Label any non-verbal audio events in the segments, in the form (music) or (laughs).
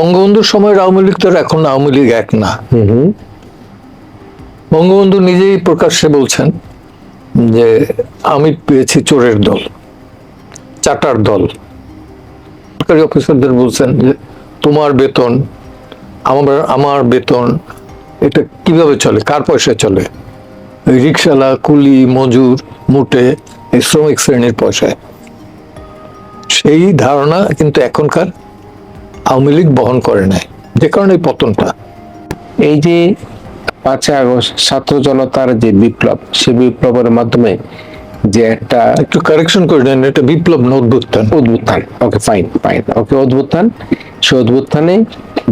বঙ্গবন্ধুর সময়ের আওয়ামী লীগ তো এখন আওয়ামী লীগ এক না। বঙ্গবন্ধু নিজেই প্রকাশ্যে বলছেন যে আমি পেয়েছি চোরের দল চাটার দল। সরকারি অফিসারদের বলছেন যে তোমার বেতন আমার আমার বেতন এটা কীভাবে চলে কার পয়সায় চলে? ওই রিক্সালা কুলি মজুর মুটে এই শ্রমিক শ্রেণির পয়সায়। সেই ধারণা কিন্তু এখনকার আওয়ামী লীগ বহন করে নাই যে কারণে এই পতনটা। এই যে পাঁচই আগস্ট ছাত্র জনতার যে বিপ্লব সেই বিপ্লবের মাধ্যমে যে একটা একটু কারেকশন করে নেন এটা বিপ্লব না অভ্যুত্থান উদ্বুত্থান ওকে ফাইন ফাইন ওকে উদ্বুত্থান সে উদ্বুত্থানে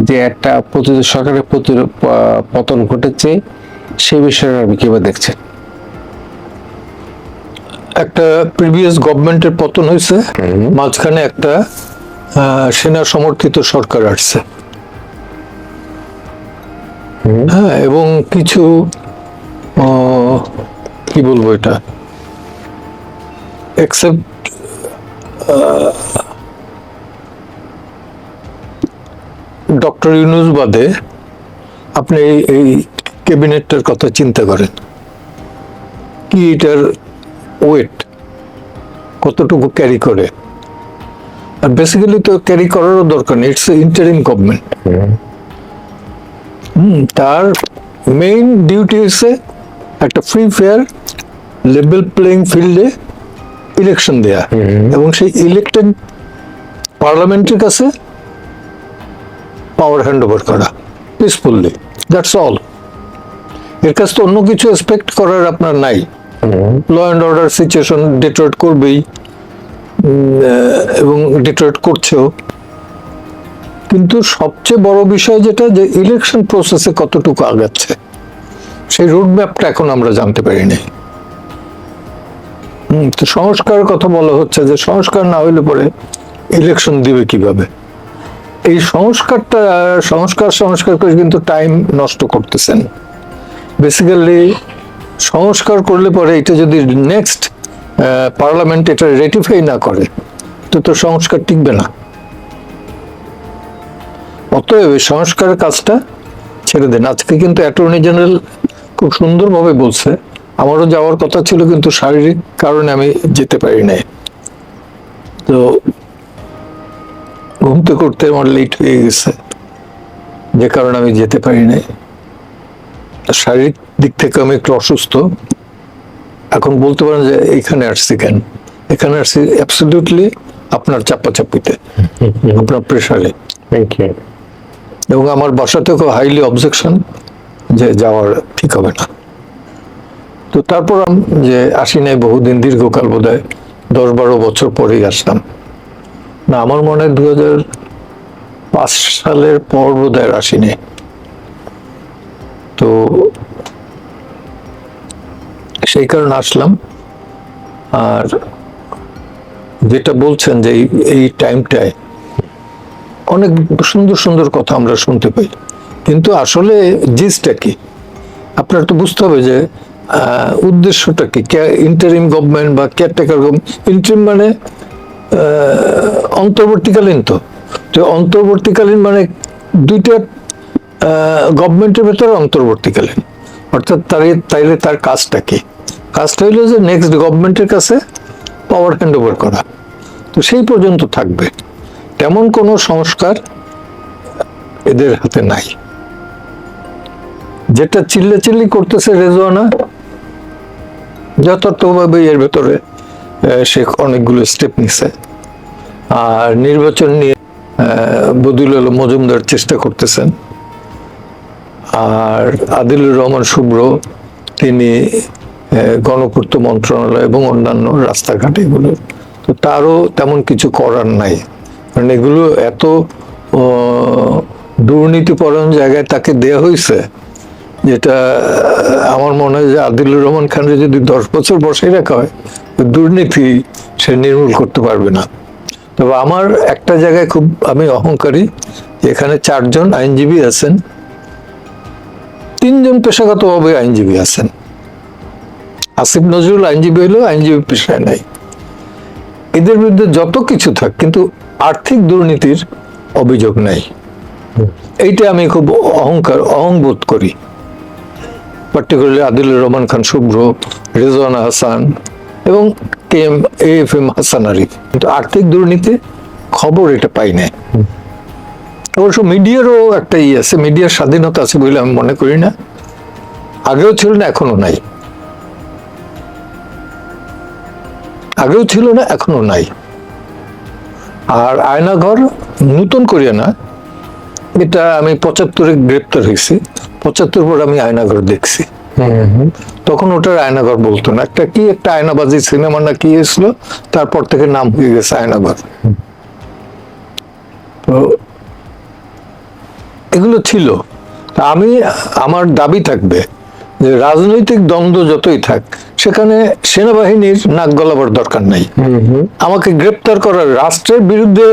যে একটা প্রতি সরকারের প্রতি পতন ঘটেছে সে বিষয়ে আপনি কীভাবে দেখছেন? একটা প্রিভিয়াস গভর্নমেন্টের পতন হয়েছে মাঝখানে একটা সেনা সমর্থিত সরকার আসছে। হ্যাঁ এবং কিছু কি বলব এটা? এক্সেপ্ট ডক্টর ইউনুস বাদে আপনি এই ক্যাবিনেটটার কথা চিন্তা করেন। কি এটার ওয়েট কতটুকু ক্যারি করে? আর বেসিক্যালি তো ক্যারি করারও দরকার নেই ইটস ইন্টারিম গভর্নমেন্ট হুম তার মেইন ডিউটি হচ্ছে একটা ফ্রি ফেয়ার লেভেল প্লেইং ফিল্ডে ইলেকশন দেয়া। এবং সেই ইলেক্টেড পার্লামেন্টের কাছে পাওয়ার হ্যান্ড ওভার করা পিসফুললি দ্যাটস অল এর কাছে তো অন্য কিছু এক্সপেক্ট করার আপনার নাই। Law and order situation deteriorate করবেই। এবং ডিটোরেট করছেও। কিন্তু সবচেয়ে বড় বিষয় যেটা যে ইলেকশন প্রসেসে কতটুকু আগাচ্ছে সেই রোড ম্যাপটা এখন আমরা জানতে পারিনি। হুম, তো সংস্কারের কথা বলা হচ্ছে যে সংস্কার না হইলে পরে ইলেকশন দিবে কীভাবে? এই সংস্কারটা সংস্কার সংস্কার করে কিন্তু টাইম নষ্ট করতেছেন। বেসিক্যালি সংস্কার করলে পরে এটা যদি নেক্সট পার্লামেন্ট এটা রেটিফাই না করে, তো তো সংস্কার টিকবে না। অতএব সংস্কারের কাজটা ছেড়ে দেন আজকে কিন্তু অ্যাটর্নি জেনারেল খুব সুন্দরভাবে বলছে, আমারও যাওয়ার কথা ছিল কিন্তু শারীরিক কারণে আমি যেতে পারি নাই। তো ঘুমতে করতে আমার লেট হয়ে গেছে, যে কারণে আমি যেতে পারি নাই। শারীরিক দিক থেকে আমি একটু অসুস্থ এখন বলতে পারেন যে এখানে আসছি কেন? এখানে আসছি অ্যাবসলিউটলি আপনার চাপাচাপিতে (laughs) আপনার প্রেশারে এবং আমার বাসা থেকেও হাইলি অবজেকশন যে যাওয়ার ঠিক হবে না। তো তারপর আম- যে আসি নাই বহুদিন দীর্ঘকাল বোধ হয় দশ বারো বছর পরেই আসলাম। না আমার মনে হয় দু হাজার পাঁচ সালের পর বোধ হয় আর আসিনি তো সেই কারণে আসলাম। আর যেটা বলছেন যে এই- টাইমটায় অনেক সুন্দর সুন্দর কথা আমরা শুনতে পাই। কিন্তু আসলে জিসটা কি? আপনার তো বুঝতে হবে যে উদ্দেশ্যটা কি? ইন্টারিম গভর্নমেন্ট বা কেয়ারটেকার ইন্টারিম মানে অন্তর্বর্তীকালীন তো। তো অন্তর্বর্তীকালীন মানে দুইটা গভর্নমেন্টের ভেতরে অন্তর্বর্তীকালীন। অর্থাৎ তার, তাইলে তার কাজটা কি? কাজটা হইল যে নেক্সট গভর্নমেন্টের কাছে পাওয়ার হ্যান্ড ওভার করা। তো সেই পর্যন্ত থাকবে। তেমন কোনো সংস্কার এদের হাতে নাই। যেটা চিল্লে চিল্লি করতেছে রেজওয়ানা, যথার্থভাবে এর ভেতরে সে অনেকগুলো স্টেপ নিছে। আর নির্বাচন নিয়ে আলম মজুমদার চেষ্টা করতেছেন। আর আদিলুর রহমান শুভ্র, তিনি গণপূর্ত মন্ত্রণালয় এবং অন্যান্য রাস্তাঘাট এগুলো। তো তারও তেমন কিছু করার নাই। কারণ এগুলো এত আহ, দুর্নীতিপরায়ণ জায়গায় তাকে দেয়া হয়েছে যেটা আমার মনে হয় যে আদিলুর রহমান খানকে যদি দশ বছর বসাই রাখা হয় দুর্নীতি সে নির্মূল করতে পারবে না। তবে আমার একটা জায়গায় খুব আমি অহংকারী এখানে চারজন আইনজীবী আছেন তিনজন পেশাগতভাবে আইনজীবী আছেন। আসিফ নজরুল আইনজীবী হলেও আইনজীবী পেশায় নাই। এদের বিরুদ্ধে যত কিছু থাক, কিন্তু আর্থিক দুর্নীতির অভিযোগ নাই। এইটা আমি খুব অহংকার, অহংবোধ করি। পার্টিকুলারলি আদিলুর রহমান খান, শুভ্র, রেজওয়ানা হাসান এবং K M, A F M Hasan Arif. কিন্তু আর্থিক দুর্নীতি খবর এটা পাই না অবশ্য মিডিয়ারও একটা ইয়ে আছে, মিডিয়ার স্বাধীনতা আছে বলে আমি মনে করি না। আগেও ছিল না এখনও নাই। আগেও ছিল না এখনও নাই। আর আয়নাঘর নতুন করিয়া না এটা আমি পঁচাত্তরে গ্রেপ্তার হয়েছি পঁচাত্তর পর আমি আয়নাঘর দেখছি। তখন ওটার আয়নাঘর বলতো না একটা কি একটা আয়নাবাজি সিনেমা না কি এসেছিল তারপর থেকে নাম হয়ে গেছে আয়নাঘর। তো এগুলো ছিল। আমি আমার দাবি থাকবে যে রাজনৈতিক দ্বন্দ্ব যতই থাক সেখানে সেনাবাহিনীর নাক গলাবার দরকার নাই। আমাকে গ্রেপ্তার করার রাষ্ট্রের বিরুদ্ধে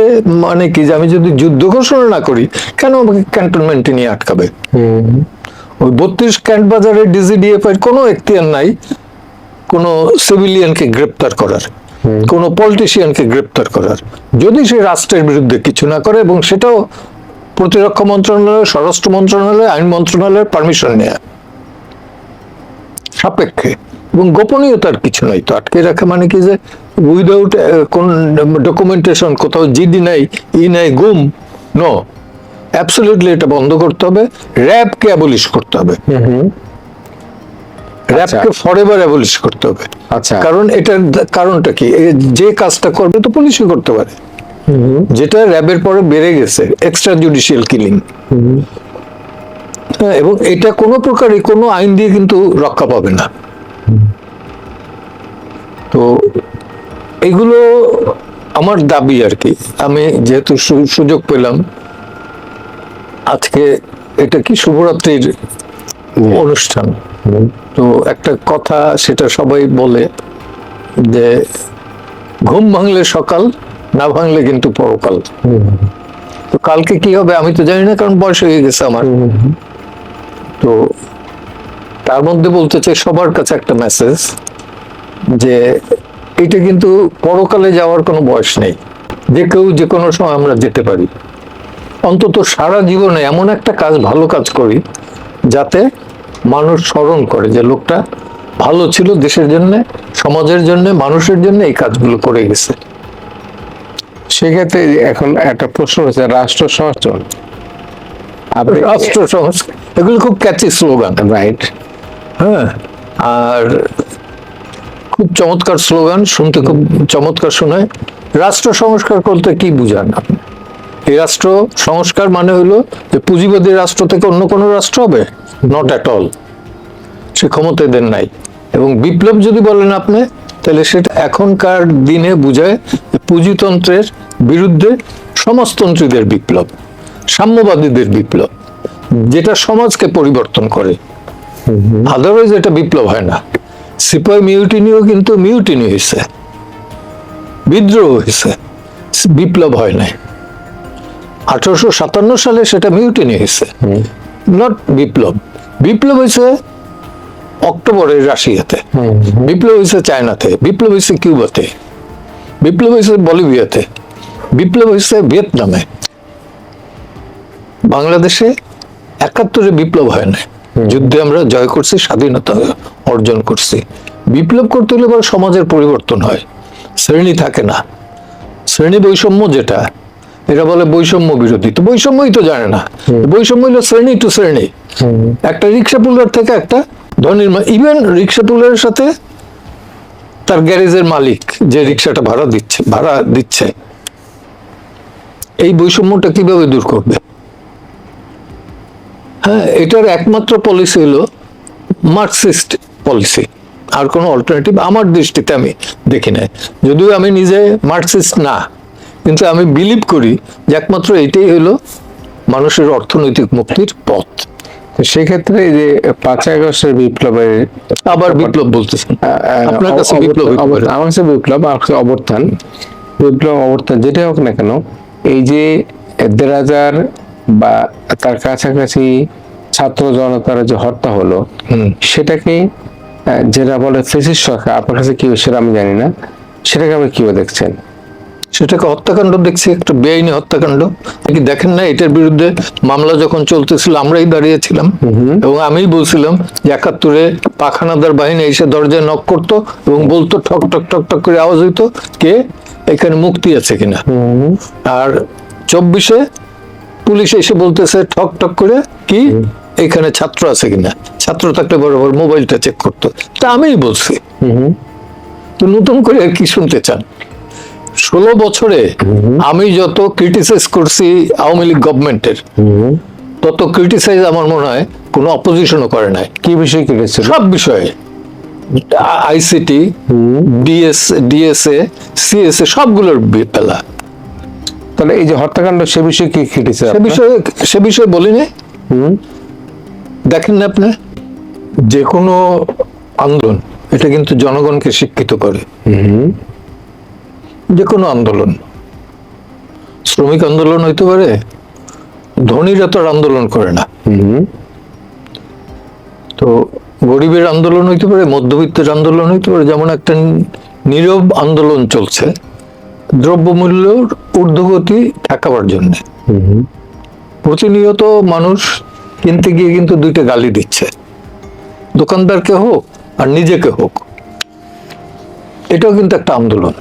মানে কি যে আমি যদি যুদ্ধ ঘোষণা না করি কেন আমাকে ক্যান্টনমেন্টে নিয়ে আটকাবে? ওই বত্রিশ ক্যান্ট বাজারে ডিজিডিএফ এর কোনো এখতিয়ার নাই কোনো সিভিলিয়ানকে গ্রেপ্তার করার কোনো পলিটিশিয়ানকে গ্রেপ্তার করার। যদি সে রাষ্ট্রের বিরুদ্ধে কিছু না করে এবং সেটাও প্রতিরক্ষা মন্ত্রণালয় স্বরাষ্ট্র মন্ত্রণালয় আইন মন্ত্রণালয়ের পারমিশন নেয়া। সাপেক্ষে এবং গোপনীয়তার কিছু নাই। তো আটকে রাখা মানে কি যে উইদাউট কোন ডকুমেন্টেশন কোথাও জিডি নাই ই নাই গুম নো অ্যাবসলিউটলি এটা বন্ধ করতে হবে র্যাবকে অ্যাবলিশ করতে হবে। র্যাবকে ফরএভার অ্যাবলিশ করতে হবে। আচ্ছা। কারণ এটার কারণটা কি? যে কাজটা করবে তো পুলিশই করতে পারে। যেটা র্যাবের পরে বেড়ে গেছে এক্সট্রা জুডিশিয়াল কিলিং এবং এটা কোনো প্রকারই কোনো আইন দিয়ে কিন্তু রক্ষা পাবে না। তো এগুলো আমার দাবি আর কি। আমি যেহেতু সুযোগ পেলাম, আজকে এটা কি শুভরাত্রির অনুষ্ঠান? তো একটা কথা সেটা সবাই বলে যে, ঘুম ভাঙলে সকাল, না ভাঙলে কিন্তু পরকাল। তো কালকে কি হবে আমি তো জানি না, কারণ বয়স হয়ে গেছে আমার। তো তার মধ্যে বলতে চাই সবার কাছে একটা মেসেজ যে এটা কিন্তু পরকালে যাওয়ার কোনো বয়স নেই। যে কেউ যে কোনো সময় আমরা যেতে পারি। অন্তত সারা জীবনে এমন একটা কাজ ভালো কাজ করি যাতে মানুষ স্মরণ করে যে লোকটা ভালো ছিল দেশের জন্য সমাজের জন্য মানুষের জন্য এই কাজগুলো করে গেছে। সেক্ষেত্রে এখন একটা প্রশ্ন হচ্ছে রাষ্ট্র সংস্করণ আপনি রাষ্ট্র সংস্কার এগুলো খুব ক্যাচি স্লোগান রাইট হ্যাঁ আর খুব চমৎকার স্লোগান শুনতে খুব চমৎকার শোনায়। রাষ্ট্র সংস্কার করতে কি বুঝান আপনি? এই রাষ্ট্র সংস্কার মানে হলো যে পুঁজিবাদী রাষ্ট্র থেকে অন্য কোনো রাষ্ট্র হবে? নট অ্যাট অল সে ক্ষমতা দেন নাই। এবং বিপ্লব যদি বলেন আপনি, তাহলে সেটা এখনকার দিনে বুঝায় পুঁজিতন্ত্রের বিরুদ্ধে সমাজতন্ত্রীদের বিপ্লব, সাম্যবাদীদের বিপ্লব। যেটা সমাজকে পরিবর্তন করে। আদারওয়াইজ এটা বিপ্লব হয় না। সিপাই মিউটিনিও কিন্তু মিউটিনি হয়েছে বিদ্রোহ হয়েছে বিপ্লব হয় নাই। আঠারোশো সাতান্ন সালে সেটা মিউটিনি হয়েছে নট বিপ্লব। বিপ্লব হয়েছে অক্টোবরের রাশিয়াতে। বিপ্লব হয়েছে চায়নাতে। বিপ্লব হয়েছে কিউবাতে। বিপ্লব হয়েছে বলিভিয়াতে। বিপ্লব হয়েছে ভিয়েতনামে। বাংলাদেশে একাত্তরে বিপ্লব হয় না যুদ্ধে আমরা জয় করছি স্বাধীনতা অর্জন করছি। বিপ্লব করতে হলে এবার সমাজের পরিবর্তন হয়। শ্রেণি থাকে না। শ্রেণি বৈষম্য যেটা এরা বলে বৈষম্য বিরোধী। তো বৈষম্যই তো জানে না। বৈষম্য হলো শ্রেণি টু শ্রেণি। একটা রিক্সা পুলার থেকে একটা ধনীর ইভেন রিক্সা পুলারের সাথে তার গ্যারেজের মালিক যে রিক্সাটা ভাড়া দিচ্ছে ভাড়া দিচ্ছে এই বৈষম্যটা কীভাবে দূর করবে? হ্যাঁ এটার একমাত্র পলিসি হলো মার্কসিস্ট পলিসি আর কোনো অল্টারনেটিভ আমার দৃষ্টিতে আমি দেখি না যদিও আমি নিজে মার্কসিস্ট না কিন্তু আমি বিলিভ করি যে একমাত্র এটাই হলো মানুষের অর্থনৈতিক মুক্তির পথ। সেক্ষেত্রে এই যে পাঁচ আগস্টের বিপ্লবের আবার বিপ্লব বলতেছেন। আপনার কাছে বিপ্লব। আমার কাছে বিপ্লব আমার কাছে অবর্থান বিপ্লব অবর্থান যেটাই হোক না কেন এই যে দেড় হাজার বা তার কাছাকাছি ছাত্র জনতার যে হত্যা হলো। সেটাকে যেটা বলে ফেসিস সরকার আপনার কাছে কি সেটা আমি জানি না সেটাকে আপনি কীভাবে দেখছেন? সেটাকে হত্যাকাণ্ড দেখছি একটা বেআইনি হত্যাকাণ্ড। কি দেখেন না এটার বিরুদ্ধে মামলা যখন চলতেছিল আমরাই দাঁড়িয়েছিলাম। এবং আমিই বলছিলাম যে একাত্তরে পাখানাদার বাহিনী এসে দরজায় নক করতো এবং বলতো ঠক ঠক ঠক ঠক করে আওয়াজ হইতো কে? এখানে মুক্তি আছে কিনা? আর চব্বিশে পুলিশ এসে বলতেছে ঠক ঠক করে কি এখানে ছাত্র আছে কিনা? ছাত্র থাকলে বরাবর মোবাইলটা চেক করতো। তা আমিই বলছি। তো নতুন করে আর কি শুনতে চান? ষোলো বছরে আমি যত ক্রিটিসাইজ করছি আওয়ামী লীগ গভর্নমেন্টের তত ক্রিটিসাইজ আমার মনে হয় কোনো অপোজিশনও করে নাই। কি বিষয় কেটেছিল সব বিষয়ে। আইসিটি ডিএস ডিএসএ সিএসএ সবগুলোর বেলা তাহলে এই যে হত্যাকাণ্ড সে বিষয়ে কি কেটেছে সে বিষয়ে সে বিষয়ে বলিনি। দেখেন না আপনি? যে কোনো আন্দোলন এটা কিন্তু জনগণকে শিক্ষিত করে। যে কোনো আন্দোলন। শ্রমিক আন্দোলন হইতে পারে ধনীরা তো আন্দোলন করে না। তো গরিবের আন্দোলন হইতে পারে মধ্যবিত্তের আন্দোলন হইতে পারে যেমন একটা নীরব আন্দোলন চলছে। দ্রব্যমূল্যের ঊর্ধ্বগতি ঠেকাবার জন্য। প্রতিনিয়ত মানুষ কিনতে গিয়ে কিন্তু দুইটা গালি দিচ্ছে। দোকানদারকে হোক আর নিজেকে হোক। এটাও কিন্তু একটা আন্দোলন।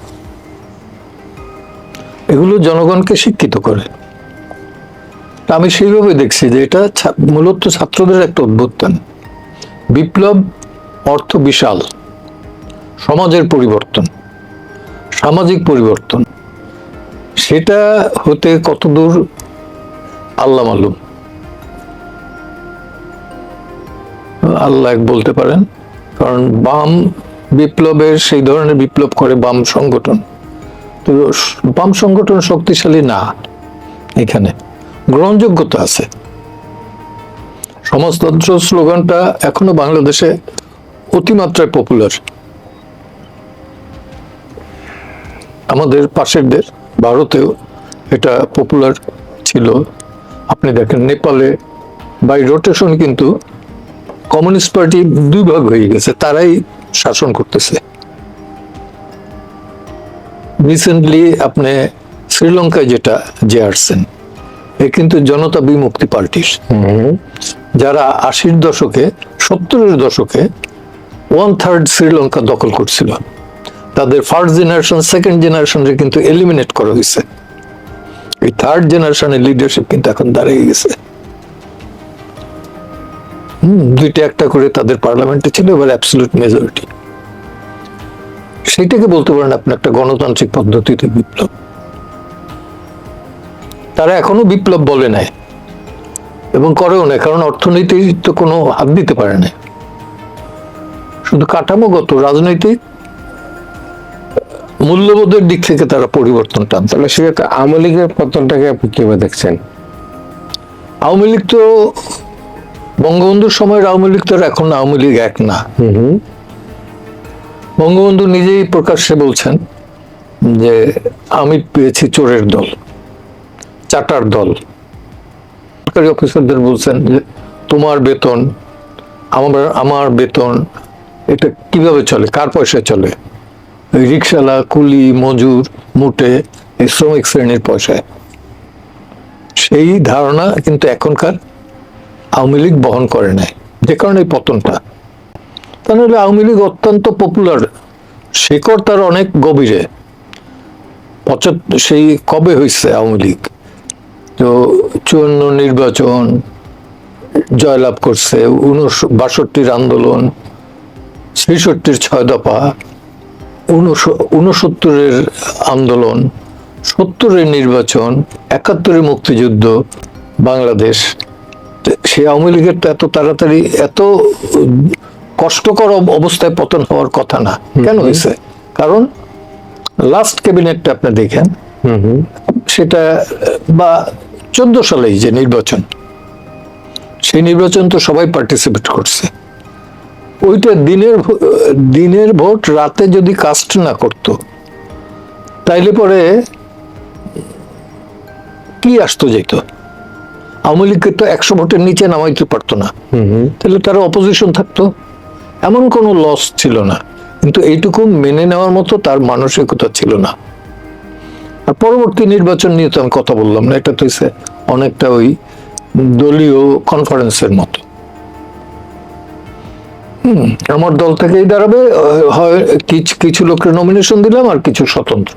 এগুলো জনগণকে শিক্ষিত করে। তা আমি সেইভাবে দেখছি যে এটা মূলত ছাত্রদের একটা অভ্যুত্থান। বিপ্লব অর্থ বিশাল। সমাজের পরিবর্তন। সামাজিক পরিবর্তন, সেটা হতে কতদূর আল্লাহ মালুম? আল্লাহ বলতে পারেন, কারণ বাম বিপ্লবের সেই ধরনের বিপ্লব করে বাম সংগঠন। তো বাম সংগঠন শক্তিশালী না এখানে, গ্রহণযোগ্যতা আছে। সমাজতন্ত্র স্লোগানটা এখনও বাংলাদেশে অতিমাত্রায় পপুলার আমাদের পাশের দেশ ভারতেও এটা পপুলার ছিল। আপনি দেখেন নেপালে বাই রোটেশন কিন্তু কমিউনিস্ট পার্টি দুই ভাগ হয়ে গেছে তারাই শাসন করতেছে। রিসেন্টলি আপনি শ্রীলঙ্কায় যেটা যে আসছেন এ কিন্তু জনতা বিমুক্তি পার্টির। যারা আশির দশকে সত্তরের দশকে ওয়ান থার্ড শ্রীলঙ্কা দখল করছিল। তাদের ফার্স্ট জেনারেশন সেকেন্ড জেনারেশনে কিন্তু এলিমিনেট করা হয়েছে। এই থার্ড জেনারেশনের লিডারশিপ কিন্তু এখন দাঁড়িয়ে গেছে। হুম, দুইটা একটা করে তাদের পার্লামেন্টে ছিল এবার অ্যাবসলিউট মেজরিটি সেইটাকে বলতে পারেন আপনি একটা গণতান্ত্রিক পদ্ধতিতে বিপ্লব। তারা এখনও বিপ্লব বলে নাই এবং করেও না কারণ অর্থনীতি তো কোনো হাত দিতে পারে না শুধু কাঠামোগত রাজনৈতিক মূল্যবোধের দিক থেকে তারা পরিবর্তন টান তাহলে সেক্ষেত্রে আওয়ামী লীগের পতনটাকে আপনি কীভাবে দেখছেন? আওয়ামী লীগ তো বঙ্গবন্ধুর সময়ের আওয়ামী লীগ তো এখন আওয়ামী লীগ এক না। বঙ্গবন্ধু নিজেই প্রকাশ্যে বলছেন যে আমি পেয়েছি চোরের দল চাটার দল। সরকারি অফিসারদের বলছেন যে তোমার বেতন আমার আমার বেতন এটা কীভাবে চলে? কার পয়সায় চলে? রিক্সালা কুলি, মজুর, মুটে, এই শ্রমিক শ্রেণির পয়সায়। সেই ধারণা কিন্তু এখনকার আওয়ামী লীগ বহন করে নাই, যে কারণে এই পতনটা। তা নাহলে আওয়ামী লীগ অত্যন্ত পপুলার শেকড় তার অনেক গভীরে। পঁচাত্তর সেই কবে হয়েছে আওয়ামী লীগ? তো চুয়ান্ন নির্বাচন, জয়লাভ করছে উনশ বাষট্টির আন্দোলন, ছেষট্টির ছয় দফা। উনসত্তরের আন্দোলন সত্তরের নির্বাচন একাত্তরের মুক্তিযুদ্ধ বাংলাদেশ। সেই আওয়ামী লীগের তো এত তাড়াতাড়ি এত কষ্টকর অবস্থায় পতন হওয়ার কথা না। কেন হয়েছে? কারণ লাস্ট ক্যাবিনেটটা আপনি দেখেন। সেটা বা চোদ্দ সালেই যে নির্বাচন সেই নির্বাচন তো সবাই পার্টিসিপেট করছে। ওইটা দিনের দিনের ভোট রাতে যদি কাস্ট না করতো তাইলে পরে কি আসতো যেত? আওয়ামী লীগকে তো একশো ভোটের নিচে নামাইতে পারতো না। তাহলে তারা অপোজিশন থাকতো। এমন কোনো লস ছিল না। কিন্তু এইটুকু মেনে নেওয়ার মতো তার মানসিকতা ছিল না। আর পরবর্তী নির্বাচন নিয়ে তো আমি কথা বললাম না এটা তো অনেকটা ওই দলীয় কনফারেন্সের মতো। আমার দল থেকেই দাঁড়াবে হয় কিছু লোকের নমিনেশন দিলাম আর কিছু স্বতন্ত্র।